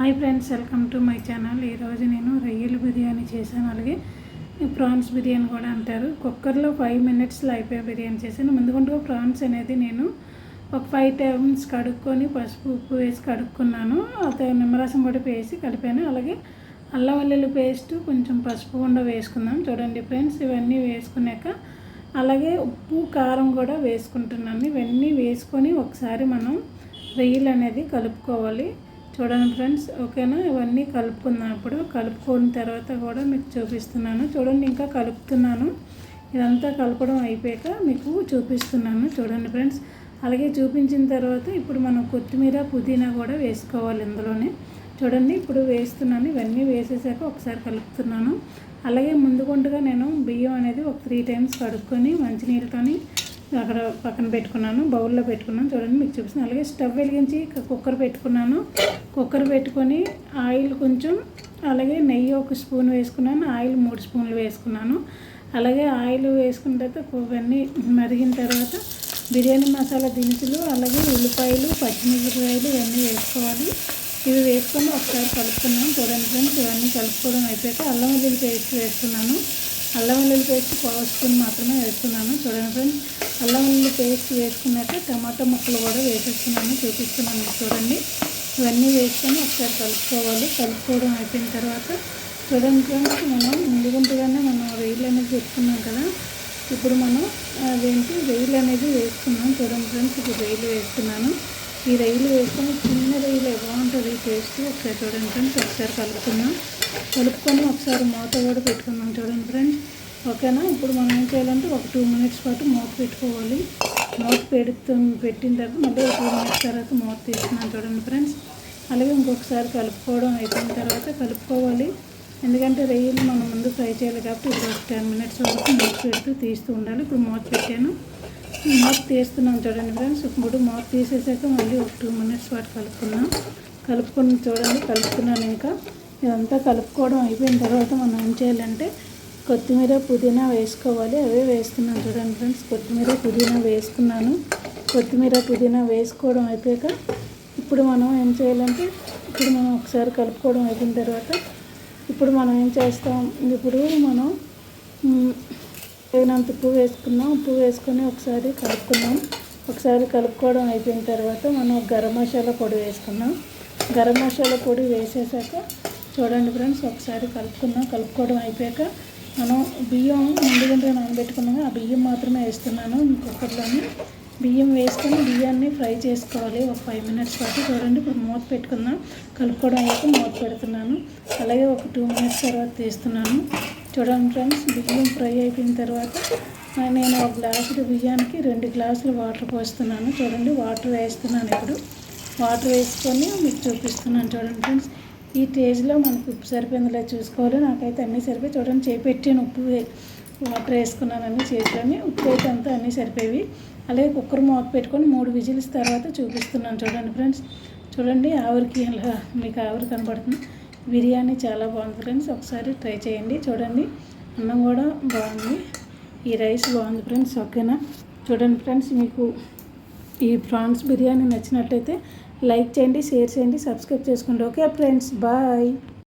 Hi friends welcome to my channel. ఈరోజు నేను రొయ్యల బిర్యానీ చేశాను. అలాగే ప్రాన్స్ బిర్యానీ కూడా అంటారు. కుక్కర్లో ఫైవ్ మినిట్స్లో అయిపోయే బిర్యానీ చేశాను. ముందుకుంటూ ప్రాన్స్ అనేది నేను ఒక ఫైవ్ టైమ్స్ కడుక్కొని పసుపు ఉప్పు వేసి కడుక్కున్నాను. అదే నిమ్మరసం కూడా వేసి కలిపాను. అలాగే అల్లం వెల్లుల్లి పేస్ట్ కొంచెం పసుపు కూడా వేసుకుందాం. చూడండి ఫ్రెండ్స్ ఇవన్నీ వేసుకున్నాక అలాగే ఉప్పు కారం కూడా వేసుకుంటున్నాను. ఇవన్నీ వేసుకొని ఒకసారి మనం రొయ్యలు అనేది కలుపుకోవాలి. చూడండి ఫ్రెండ్స్ ఓకేనా? ఇవన్నీ కలుపుకున్నాను ఇప్పుడు కలుపుకున్న తర్వాత కూడా మీకు చూపిస్తున్నాను. చూడండి ఇంకా కలుపుతున్నాను. ఇదంతా కలపడం అయిపోయాక మీకు చూపిస్తున్నాను. చూడండి ఫ్రెండ్స్ అలాగే చూపించిన తర్వాత ఇప్పుడు మనం కొత్తిమీర పుదీనా కూడా వేసుకోవాలి ఇందులోనే. చూడండి ఇప్పుడు వేస్తున్నాను. ఇవన్నీ వేసేసాక ఒకసారి కలుపుతున్నాను. అలాగే ముందుకుంటుగా నేను బియ్యం అనేది ఒక త్రీ టైమ్స్ కడుక్కొని మంచినీళ్ళతోని అక్కడ పక్కన పెట్టుకున్నాను బౌల్లో పెట్టుకున్నాను. చూడండి మీకు చూపిస్తాను అలాగే స్టవ్ వెలిగించి కుక్కర్ పెట్టుకున్నాను. కుక్కర్ పెట్టుకొని ఆయిల్ కొంచెం అలాగే నెయ్యి ఒక స్పూన్ వేసుకున్నాను ఆయిల్ మూడు స్పూన్లు వేసుకున్నాను. అలాగే ఆయిల్ వేసుకున్న తర్వాత ఇవన్నీ మరిగిన తర్వాత బిర్యానీ మసాలా దినుసులు అలాగే ఉల్లిపాయలు పచ్చిమిరపకాయలు ఇవన్నీ వేసుకోవాలి. ఇవి వేసుకొని ఒకసారి కలుపుకున్నాను చూడండి ఫ్రెండ్స్ ఇవన్నీ కలుపుకోవడం అయిపోయాక అల్లం వెల్లుల్లి పేస్ట్ వేసుకున్నాను. అల్లం వెల్లుల్లి పేస్ట్ పావు స్పూన్ మాత్రమే వేస్తున్నాను. చూడండి ఫ్రెండ్స్ అల్లం వెల్లుల్లి పేస్ట్ వేసుకున్నాక టమాటా ముక్కలు కూడా వేసేస్తున్నాను చూపిస్తున్నాను చూడండి. ఇవన్నీ వేసుకొని ఒకసారి కలుపుకోవాలి. కలుపుకోవడం అయిపోయిన తర్వాత చూడండి ఫ్రెండ్స్ మనం ముందుగుంటగానే మనం రొయ్యలు అనేది పెట్టుకున్నాం కదా. ఇప్పుడు మనం అదేంటి రొయ్యలు అనేది వేసుకున్నాం. చూడండి ఫ్రెండ్స్ ఇప్పుడు రొయ్యలు వేస్తున్నాను. ఈ రైలు వేసుకొని చిన్న ఎలా బాగుంటుంది టేస్ట్ ఒకసారి చూడండి ఫ్రెండ్స్ ఒకసారి కలుపుకున్నాం కలుపుకొని ఒకసారి మూత కూడా పెట్టుకున్నాం చూడండి ఫ్రెండ్స్ ఓకేనా? ఇప్పుడు మనం ఏం చేయాలంటే ఒక టూ మినిట్స్ పాటు మూత పెట్టుకోవాలి. మూత పెడుతు పెట్టిన తర్వాత మళ్ళీ ఒక టూ మినిట్స్ తర్వాత మూత తీసుకున్నాం చూడండి ఫ్రెండ్స్ అలాగే ఇంకొకసారి కలుపుకోవడం అయిపోయిన తర్వాత కలుపుకోవాలి. ఎందుకంటే రొయ్యలు మనం ముందు ఫ్రై చేయాలి కాబట్టి ఇప్పుడు ఒక టెన్ మినిట్స్ వరకు మూత పెడుతూ తీస్తూ ఉండాలి. ఇప్పుడు మూత పెట్టాను. మూత తీస్తున్నాం చూడండి ఫ్రెండ్స్. ఇప్పుడు మూత తీసేసాక మళ్ళీ ఒక టూ మినిట్స్ పాటు కలుపుకున్నాం కలుపుకుని చూడండి కలుపుకున్నాను ఇంకా. ఇదంతా కలుపుకోవడం అయిపోయిన తర్వాత మనం ఏం చేయాలంటే కొత్తిమీర పుదీనా వేసుకోవాలి. అవే వేస్తున్నాను చూడండి ఫ్రెండ్స్. కొత్తిమీర పుదీనా వేసుకున్నాను. కొత్తిమీర పుదీనా వేసుకోవడం అయిపోయాక ఇప్పుడు మనం ఏం చేయాలంటే ఇప్పుడు మనం ఒకసారి కలుపుకోవడం అయిపోయిన తర్వాత ఇప్పుడు మనం ఏం చేస్తాం? ఇప్పుడు మనం తగినంత పువ్వు వేసుకున్నాం పువ్వు వేసుకొని ఒకసారి కలుపుకున్నాం ఒకసారి కలుపుకోవడం అయిపోయిన తర్వాత మనం గరం మసాలా పొడి వేసుకున్నాం గరం మసాలా పొడి వేసేసాక చూడండి ఫ్రెండ్స్ ఒకసారి కలుపుకున్నాం కలుపుకోవడం అయిపోయాక మనం బియ్యం ముందుగా నానబెట్టుకున్నాం ఆ బియ్యం మాత్రమే వేస్తున్నాను కుక్కర్లోని బియ్యం వేసుకొని బియ్యాన్ని ఫ్రై చేసుకోవాలి. ఒక ఫైవ్ మినిట్స్ పాటు చూడండి. ఇప్పుడు మూత పెట్టుకుందాం. కలుపుకోవడం అయితే మూత పెడుతున్నాను. అలాగే ఒక టూ మినిట్స్ తర్వాత తీస్తున్నాను. చూడండి ఫ్రెండ్స్ బియ్యం ఫ్రై అయిపోయిన తర్వాత నేను ఒక గ్లాసులు బియ్యానికి రెండు గ్లాసులు వాటర్ పోస్తున్నాను. చూడండి వాటర్ వేస్తున్నాను ఇప్పుడు. వాటర్ వేసుకొని మీకు చూపిస్తున్నాను చూడండి ఫ్రెండ్స్. ఈ స్టేజ్లో మనకు ఉప్పు సరిపోయిందిలా చూసుకోవాలి. నాకైతే అన్నీ సరిపోయి చూడండి చేపెట్టాను ఉప్పు వాటర్ వేసుకున్నాను చేతిలోని ఉప్పు అయితే అంతా అన్నీ సరిపోయి అలాగే కుక్కర్ మూత పెట్టుకొని మూడు విజిల్స్ తర్వాత చూపిస్తున్నాను. చూడండి ఫ్రెండ్స్. చూడండి ఆవిరికి ఇలా మీకు ఆవిరి కనబడుతుంది. బిర్యానీ చాలా బాగుంది ఫ్రెండ్స్. ఒకసారి ట్రై చేయండి. చూడండి అన్నం కూడా బాగుంది. ఈ రైస్ బాగుంది ఫ్రెండ్స్. ఓకేనా? చూడండి ఫ్రెండ్స్ మీకు ఈ ప్రాన్స్ బిర్యానీ నచ్చినట్లయితే లైక్ చేయండి షేర్ చేయండి సబ్స్క్రైబ్ చేసుకోండి. Okay friends. బాయ్.